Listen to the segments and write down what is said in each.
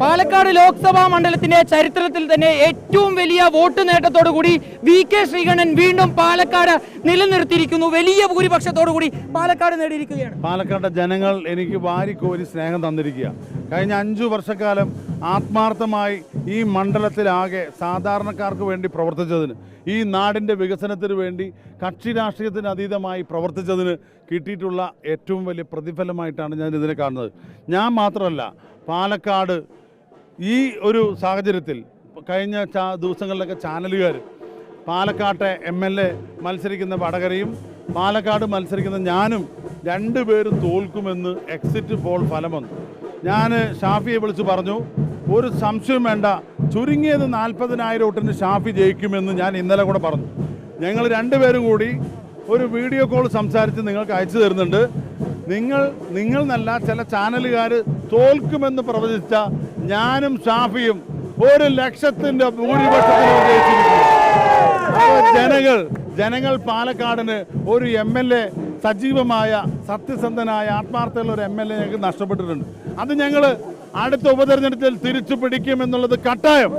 പാലക്കാട് ലോക്സഭാ മണ്ഡലത്തിന്റെ ചരിത്രത്തിൽ തന്നെ ഏറ്റവും വലിയ വോട്ട് നേട്ടത്തോടു കൂടി വി കെ ശ്രീകണ്ഠൻ വീണ്ടും പാലക്കാട് നിലനിർത്തിയിരിക്കുന്നു. വലിയ ഭൂരിപക്ഷത്തോടു കൂടി പാലക്കാട് നേടിയിരിക്കുകയാണ്. പാലക്കാട് ജനങ്ങൾ എനിക്ക് വാരിക്കോരി സ്നേഹം തന്നിരിക്കുക കഴിഞ്ഞ അഞ്ചു വർഷക്കാലം ആത്മാർത്ഥമായി ഈ മണ്ഡലത്തിലാകെ സാധാരണക്കാർക്ക് വേണ്ടി പ്രവർത്തിച്ചതിന് ഈ നാടിന്റെ വികസനത്തിന് വേണ്ടി കക്ഷി രാഷ്ട്രീയത്തിന് അതീതമായി പ്രവർത്തിച്ചതിന് കിട്ടിയിട്ടുള്ള ഏറ്റവും വലിയ പ്രതിഫലമായിട്ടാണ് ഞാൻ ഇതിനെ കാണുന്നത്. ഞാൻ മാത്രമല്ല പാലക്കാട് ഈ ഒരു സാഹചര്യത്തിൽ കഴിഞ്ഞ ചാ ദിവസങ്ങളിലൊക്കെ ചാനലുകാർ പാലക്കാട്ടെ എം എൽ എ മത്സരിക്കുന്ന വടകരയും പാലക്കാട് മത്സരിക്കുന്ന ഞാനും രണ്ടുപേരും തോൽക്കുമെന്ന് എക്സിറ്റ് പോൾ ഫലം വന്നു. ഞാൻ ഷാഫിയെ വിളിച്ച് പറഞ്ഞു ഒരു സംശയം വേണ്ട ചുരുങ്ങിയത് നാൽപ്പതിനായിരം ഒട്ടിന് ഷാഫി ജയിക്കുമെന്ന് ഞാൻ ഇന്നലെ കൂടെ പറഞ്ഞു. ഞങ്ങൾ രണ്ടുപേരും കൂടി ഒരു വീഡിയോ കോൾ സംസാരിച്ച് നിങ്ങൾക്ക് അയച്ചു തരുന്നുണ്ട്. നിങ്ങൾ നിങ്ങൾ നല്ല ചില ചാനലുകാർ തോൽക്കുമെന്ന് പ്രവചിച്ച ഞാനും ഷാഫിയും ഒരു ലക്ഷത്തിന്റെ ഭൂരിപക്ഷത്തിന് ജനങ്ങൾ ജനങ്ങൾ പാലക്കാടിന് ഒരു എം എൽ എ സജീവമായ സത്യസന്ധനായ ആത്മാർത്ഥമുള്ള ഒരു എം എൽ എ ഞങ്ങൾക്ക് നഷ്ടപ്പെട്ടിട്ടുണ്ട്. അത് ഞങ്ങൾ അടുത്ത ഉപതെരഞ്ഞെടുപ്പിൽ തിരിച്ചു പിടിക്കും എന്നുള്ളത് കട്ടായം.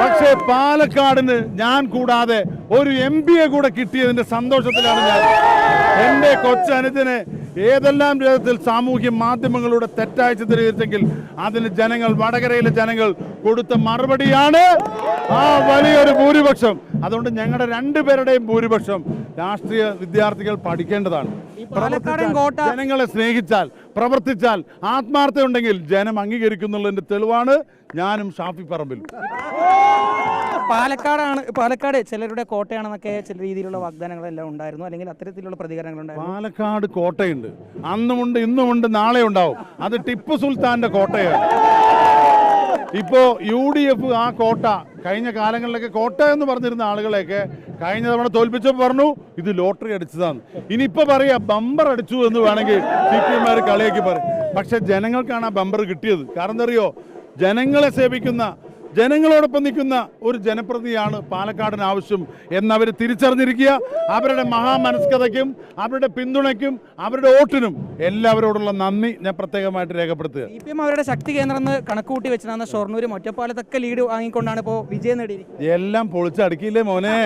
പക്ഷേ പാലക്കാടിന് ഞാൻ കൂടാതെ ഒരു എം പിയെ കൂടെ കിട്ടിയതിന്റെ സന്തോഷത്തിലാണ് ഞാൻ. എന്റെ കൊച്ചനുജനെ ഏതെല്ലാം വിധത്തിൽ സാമൂഹ്യ മാധ്യമങ്ങളുടെ തെറ്റായ ചിത്രീകരിച്ചെങ്കിൽ അതിന് ജനങ്ങൾ വടകരയിലെ ജനങ്ങൾ കൊടുത്ത മറുപടിയാണ് ആ വലിയൊരു ഭൂരിപക്ഷം. അതുകൊണ്ട് ഞങ്ങളുടെ രണ്ടുപേരുടെയും ഭൂരിപക്ഷം രാഷ്ട്രീയ വിദ്യാർത്ഥികൾ പഠിക്കേണ്ടതാണ്. ജനങ്ങളെ സ്നേഹിച്ചാൽ പ്രവർത്തിച്ചാൽ ആത്മാർത്ഥമുണ്ടെങ്കിൽ ജനം അംഗീകരിക്കുന്നുള്ളതിന്റെ തെളിവാണ് ഞാനും ഷാഫി പറമ്പിൽ. പാലക്കാടാണ് പാലക്കാട് ചിലരുടെ കോട്ടയാണെന്നൊക്കെ ചില രീതിയിലുള്ള വാഗ്ദാനങ്ങളെല്ലാം ഉണ്ടായിരുന്നു. അല്ലെങ്കിൽ അത്തരത്തിലുള്ള പ്രതികരണങ്ങൾ ഉണ്ടായിരുന്നു. പാലക്കാട് കോട്ടയുണ്ട്. അന്നുമുണ്ട് ഇന്നുമുണ്ട് നാളെ ഉണ്ടാവും അത് ടിപ്പു സുൽത്താന്റെ കോട്ടയാണ്. ഇപ്പോ യു ഡി എഫ് ആ കോട്ട കഴിഞ്ഞ കാലങ്ങളിലൊക്കെ കോട്ട എന്ന് പറഞ്ഞിരുന്ന ആളുകളെയൊക്കെ കഴിഞ്ഞ തവണ തോൽപ്പിച്ചപ്പോൾ പറഞ്ഞു ഇത് ലോട്ടറി അടിച്ചതാണ്. ഇനിയിപ്പോ പറയാ ബമ്പർ അടിച്ചു എന്ന് വേണമെങ്കിൽ സി പി എംമാർ കളിയാക്കി പറയും. പക്ഷെ ജനങ്ങൾക്കാണ് ആ ബമ്പർ കിട്ടിയത്. കാരണം എന്താ അറിയോ? ജനങ്ങളെ സേവിക്കുന്ന ജനങ്ങളോടൊപ്പം നിൽക്കുന്ന ഒരു ജനപ്രതിയാണ് പാലക്കാടിന് ആവശ്യം എന്നവർ തിരിച്ചറിഞ്ഞിരിക്കുക. അവരുടെ മഹാമനസ്കതയ്ക്കും അവരുടെ പിന്തുണയ്ക്കും അവരുടെ വോട്ടിനും എല്ലാവരോടുള്ള നന്ദി ഞാൻ പ്രത്യേകമായിട്ട് രേഖപ്പെടുത്തുക. സി പി എം അവരുടെ ശക്തി കേന്ദ്രം എന്ന് കണക്കുകൂട്ടി വെച്ചിരുന്ന ഷൊർണൂരും ഒറ്റപ്പാലത്തൊക്കെ ലീഡ് വാങ്ങിക്കൊണ്ടാണ് ഇപ്പോൾ വിജയം നേടിയിരിക്കുന്നത്. എല്ലാം പൊളിച്ചടുക്കിയില്ലേ മോനെ?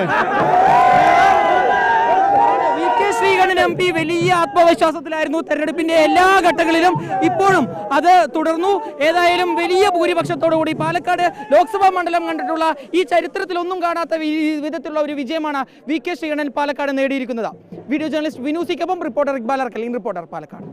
എം പി വലിയ ആത്മവിശ്വാസത്തിലായിരുന്നു തെരഞ്ഞെടുപ്പിന്റെ എല്ലാ ഘട്ടങ്ങളിലും ഇപ്പോഴും അത് തുടർന്നു. ഏതായാലും വലിയ ഭൂരിപക്ഷത്തോടു കൂടി പാലക്കാട് ലോക്സഭാ മണ്ഡലം കണ്ടിട്ടുള്ള ഈ ചരിത്രത്തിൽ ഒന്നും കാണാത്ത വിധത്തിലുള്ള ഒരു വിജയമാണ് വി കെ ശ്രീകണ്ഠൻ പാലക്കാട് നേടിയിരിക്കുന്നത്. വീഡിയോ ജേർണലിസ്റ്റ് വിനൂസിക്കൊപ്പം റിപ്പോർട്ടർ ഇക്ബാൽ അർക്കലിൻ റിപ്പോർട്ടർ പാലക്കാട്.